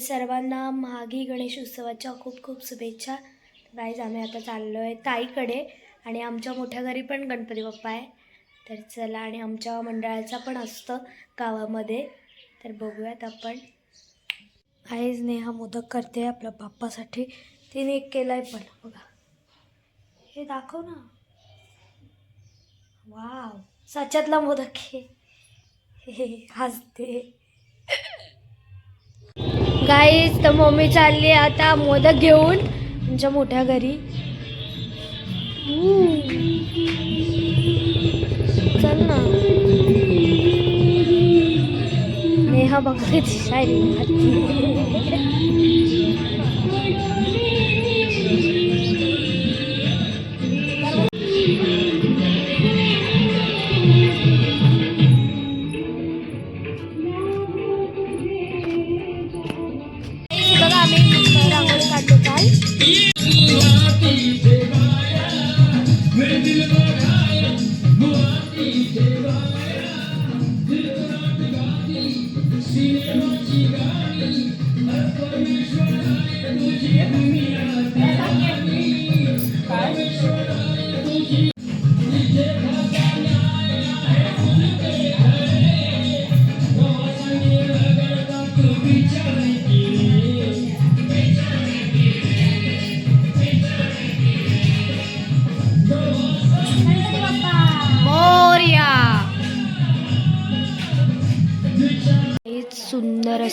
सर्वांना मागी गणेश उत्सवाच्या खूप खूप शुभेच्छा. गाईज आम्ही आता चाललो आहे ताईकडे आणि आमच्या मोठ्या घरी पण गणपती बाप्पा आहे. तर चला आणि आमच्या मंडळाचा पण असतं गावामध्ये. तर बघूयात आपण. आईज नेहा मोदक करते आपल्या बाप्पासाठी. तिने एक केला आहे पण बघा. हे दाखव ना. वाव सच्यातला मोदक हे हसते. गाईज तर मम्मी चालली आता मोदक घेऊन आमच्या मोठ्या घरी. चल ना. नेहा बघा शायरी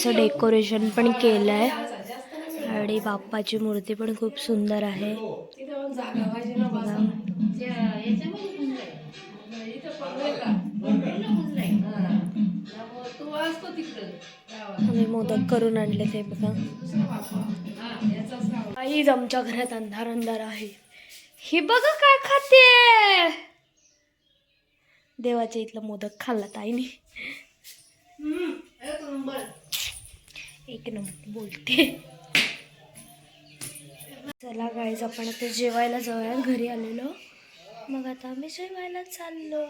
असं डेकोरेशन पण केलं आहे आणि बाप्पाची मूर्ती पण खूप सुंदर आहे. आम्ही मोदक करून आणले ते बघा. काहीच आमच्या घरात अंधार अंधार आहे. ही बघा काय खाते. देवाच्या इथलं मोदक खाल्ला ताईने. एक नंबर बोलते. चला गाईज आपण आता जेवायला जाऊया. घरी आलेलो. मग आता आम्ही जेवायला चाललो.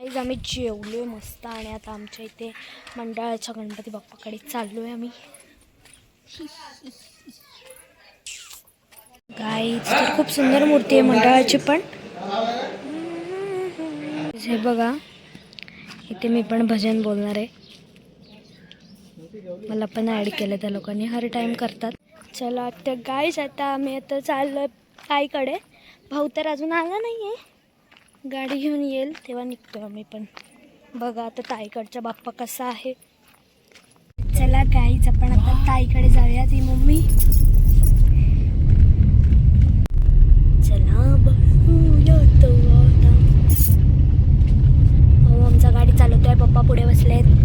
गाईज आम्ही जेवलोय मस्त आणि आता आमच्या इथे मंडळाच्या गणपती बाप्पाकडे चाललोय आम्ही. गाईज तर खूप सुंदर मूर्ती आहे मंडळाची पण. हे बघा इथे मी पण भजन बोलणार आहे. मला पण ॲड केलं त्या लोकांनी. हर टाईम करतात. चला तर गाईज आता आम्ही आता चाललो ताईकडे भाऊ तर अजून आला नाही आहे गाडी घेऊन येईल तेव्हा निघतो आम्ही पण. बघा आता ताईकडचा बाप्पा कसा आहे. चला गाईज आपण आता ताईकडे जाऊया. ती मम्मी चला बघूया तो आता भाऊ आमचा गाडी चालवतोय पप्पा पुढे बसलेत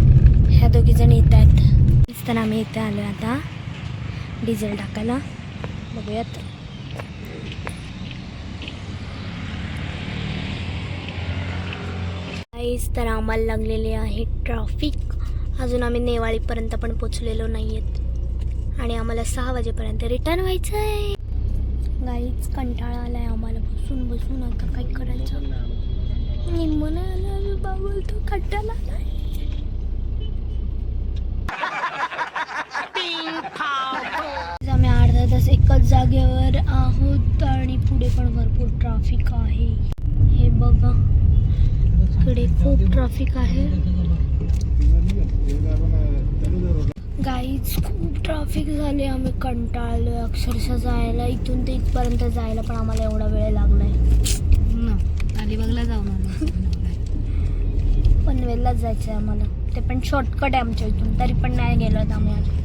ह्या दोघी जण येत आहेत तर आम्ही इथे आलो आता डिझेल टाकायला. बघूयात. तर आम्हाला लागलेले आहे ट्रॅफिक अजून आम्ही नेवाळीपर्यंत पण पोचलेलो नाही आहेत आणि आम्हाला सहा वाजेपर्यंत रिटर्न व्हायचं आहे गाईच कंटाळा आलाय आम्हाला बसून बसून. आता काय करायचं? निम्मन आला बाबा तो कंटाळा आलाय तास एकच जागेवर आहोत आणि पुढे पण भरपूर ट्रॅफिक आहे. हे बघा. इकडे खूप ट्रॅफिक आहे. गाईच खूप ट्रॅफिक झाले. आम्ही कंटाळलो अक्षरशः जायला. इथून ते इथपर्यंत जायला पण आम्हाला एवढा वेळ लागलाय. अलिबागला जाऊन आलो. पनवेललाच जायचं आहे आम्हाला. ते पण शॉर्टकट आहे आमच्या इथून. तरी पण नाही गेलो आम्ही अजून.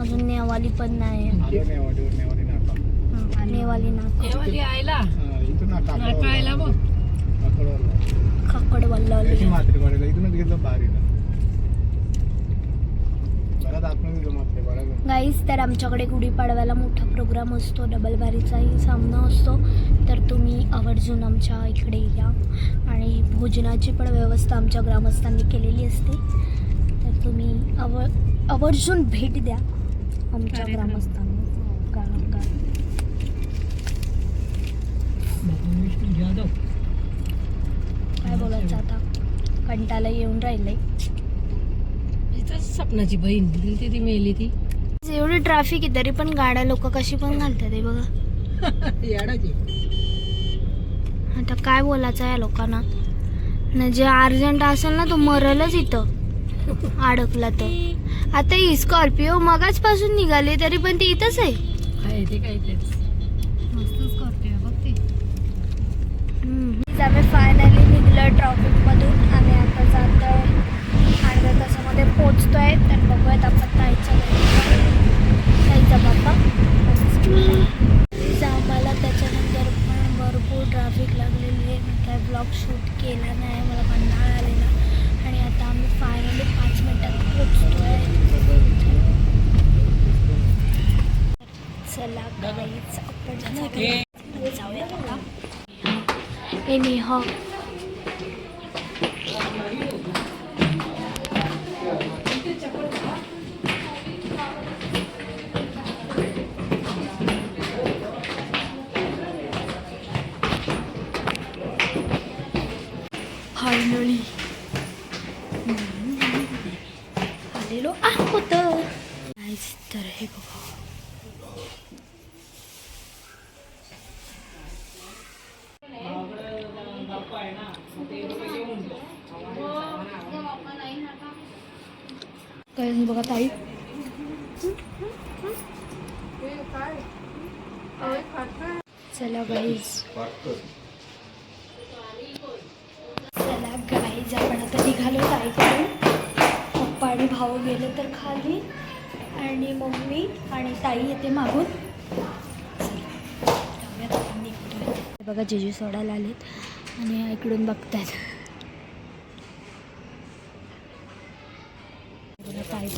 अजून नेवाली पण नाही नेवाली नाका. आयला बघ काकड वल्लावली इथूनच बारीला. गाईज तर आमच्याकडे गुढीपाडव्याला मोठा प्रोग्राम असतो. डबल बारीचाही सामना असतो. तर तुम्ही आवर्जून आमच्या इकडे या. आणि भोजनाची पण व्यवस्था आमच्या ग्रामस्थांनी केलेली असते. तर तुम्ही आव आवर्जून भेट द्या. आमच्या ग्रामस्थांना गा- गा- जाधव काय बोलायचं आता? कंटाला येऊन राहिलंय. सपनाची बहीण. ती मेली ती. एवढी ट्रॅफिक आहे तरी पण गाड्या लोक कशी पण घालतात हे बघा. आता काय बोलायचं या लोकांना? न जे अर्जंट असेल ना तो मरलच इथं. अडकला तर आता ही स्कॉर्पिओ मगाच पासून निघाली तरी पण ती इथंच आहे. आहे ते काय तेच मस्तच करते बघ ते. हम्म. आम्ही फायनली निघलो ट्रॉफिकमधून. आम्ही आता जातो. अर्ध्या तासामध्ये पोचतोय तर बघूयात आपण ताईचा ताईचा बाप्पा. आम्हाला त्याच्यानंतर पण भरपूर ट्रॅफिक लागलेली आहे. मी काय ब्लॉग शूट केला नाही. मला कंटाळा आलेला आता आम्ही फायनली पाच मिनिटात पोचतोय चला guys, आपण जाऊया. आता ए नेहा काय बघा ताई. चला गाईज चला गाईज आपण आता निघालो ताईकडून पप्पा आणि भाऊ गेले तर खाली. आणि मम्मी आणि ताई येते मागून. बघा जेजू सोडायला आलेत. आणि इकडून बघतात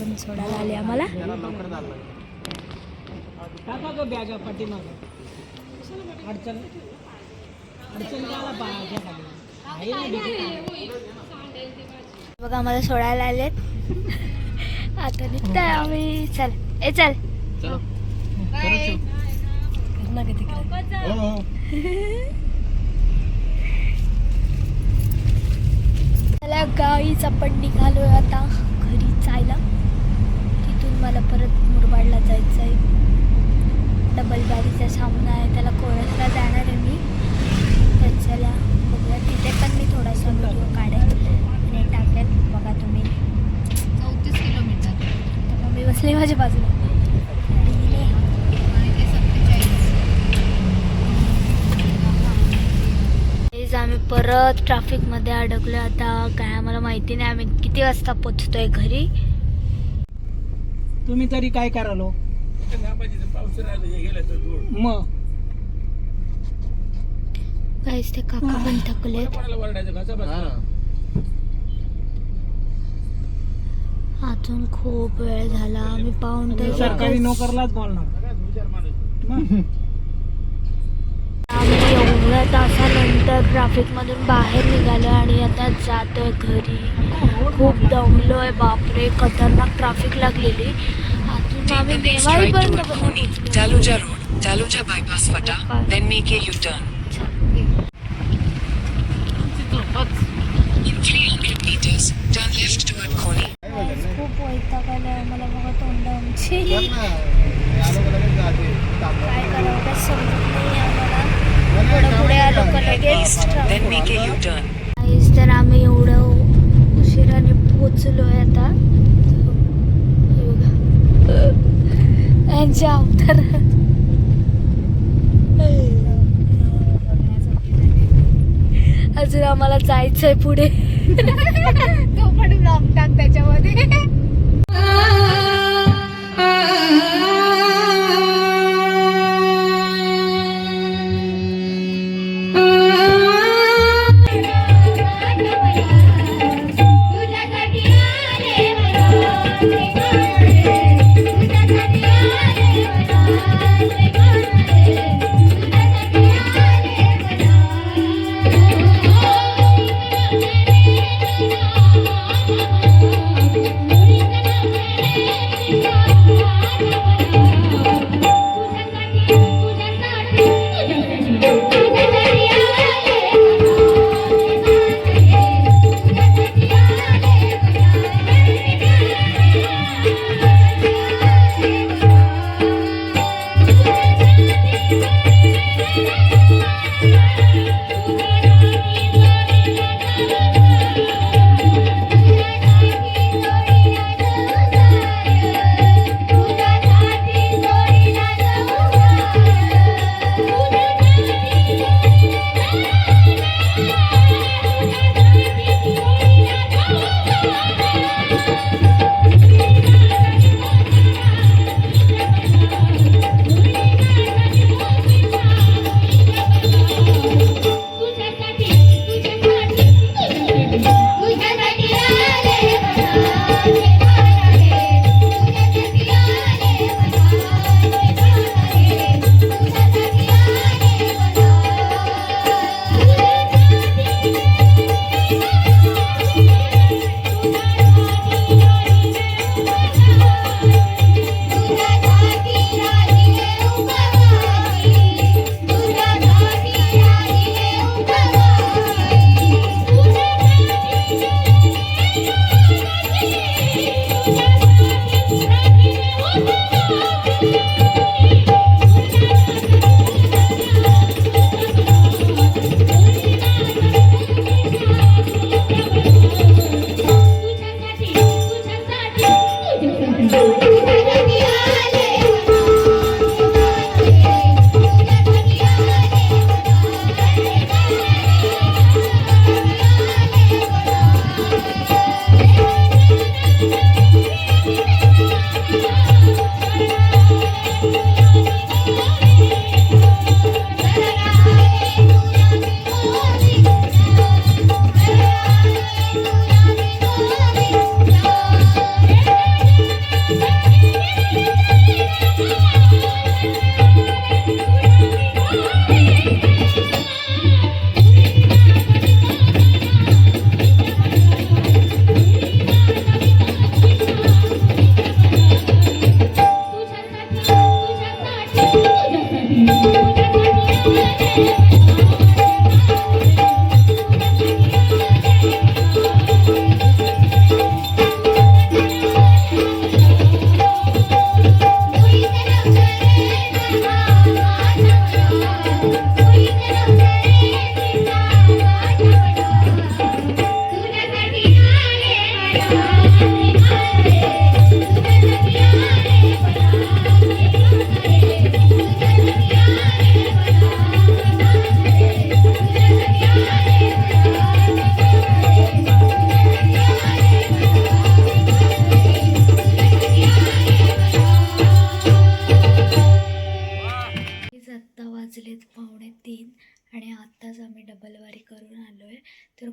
पण सोडायला आली आम्हाला. बघा आम्हाला सोडायला आलेत. आता निघताय आम्ही. चल. ए चल. चला. गाईच आपण निघालोय आता घरी जायला. मला परत मुरबाडला जायचं आहे डबल बारीचा सामना आहे त्याला कोळसला जाणार आहे मी. तर चला बघूया. तिथे पण मी थोडासा व्हिडिओ काढेल आणि टाकेल बघा तुम्ही. चौतीस किलोमीटर. तर मम्मी बसली माझ्या बाजूला. आम्ही परत ट्रॅफिकमध्ये अडकलो आता काय आम्हाला माहिती नाही. आम्ही किती वाजता पोचतोय घरी? तुम्ही तरी काय करालो? मग काहीच ते काका पण थकलेत. अजून खूप वेळ झाला. आम्ही तास सरकारी नोकरलाच बोलणार. मग आम्ही एवढ्या तासानंतर ट्रॅफिकमधून बाहेर निघालो आणि आता जातोय घरी. खूप दमलोय बापरे खतरनाक ट्रॅफिक लागलेली अजून आम्ही पण a U-turn. In 300 meters, turn left toward Khoni. खूप वैताग आलाय आम्हाला बघा तोंड आमची. काय करावं काय समजत नाही आम्हाला नाही, पुढे कामाला पुढे आलो का काय? लगेच Then make a U-turn. काहीच तर आम्ही एवढं उशिराने पोचलोय आता हे बघा. यांच्या अवतार अजून आम्हाला जायचंय पुढे. तो पण ब्लॉग टाक त्याच्यामध्ये.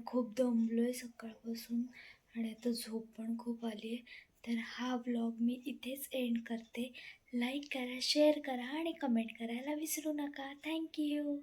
खूप दमलो आहे सकाळपासून आणि आता झोप पण खूप आली आहे तर हा ब्लॉग मी इथेच एंड करते. लाईक करा शेअर करा आणि कमेंट करायला विसरू नका. थँक्यू